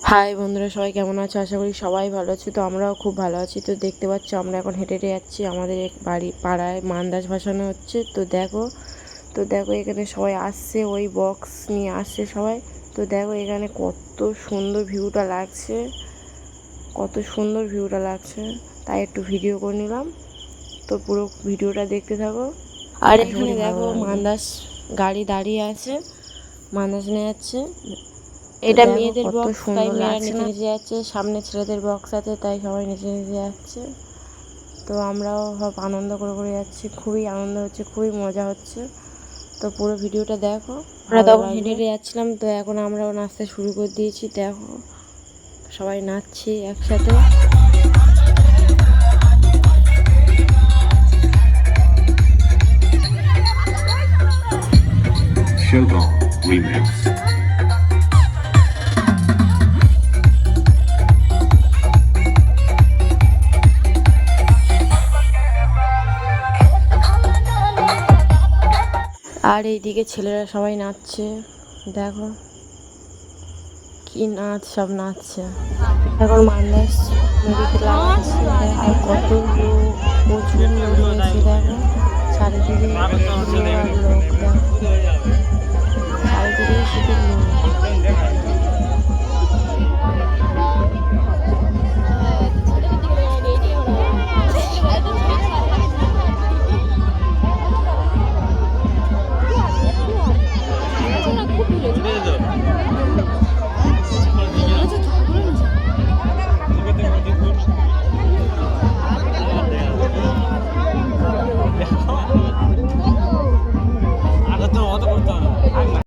High বন্ধুরা সবাই কেমন আছো? আশা করি সবাই ভালো আছে। তো আমরাও খুব ভালো আছি। তো দেখতে পাচ্ছ আমরা এখন হেঁটে হেঁটে যাচ্ছি। আমাদের এক বাড়ি পাড়ায় মান্দাজ ভাসানো হচ্ছে। তো দেখো তো দেখো এখানে সবাই আসছে ওই বক্স নিয়ে আসছে সবাই। তো দেখো এখানে কত সুন্দর ভিউটা লাগছে। কত সুন্দর ভিউটা লাগছে। তাই একটু ভিডিও করে নিলাম। তো পুরো ভিডিওটা দেখতে থাকো। আর এখানে দেখো। মান্দাস গাড়ি দাঁড়িয়ে আছে। মান্দাস নিয়ে যাচ্ছে। এটা মেয়েদের বক্স তাই মেয়েরা নিচে নিচে যাচ্ছে সামনে ছেলেদের বক্স আছে তাই সবাই নিচে নিচে যাচ্ছে। তো আমরাও সব আনন্দ করে করে যাচ্ছি খুবই আনন্দ হচ্ছে খুবই মজা হচ্ছে। তো পুরো ভিডিওটা দেখো আমরা তখন হেঁটে হেঁটে যাচ্ছিলাম তো এখন আমরাও নাচতে শুরু করে দিয়েছি দেখো। সবাই নাচছি একসাথে। Shogun Remix. আর এইদিকে ছেলেরা সবাই নাচছে। দেখো কি নাচ, সব নাচছে। এখন মানুষ আর কত লোক, প্রচুর লোক দেখো। চারিদিকে লোক দেখো Yeah.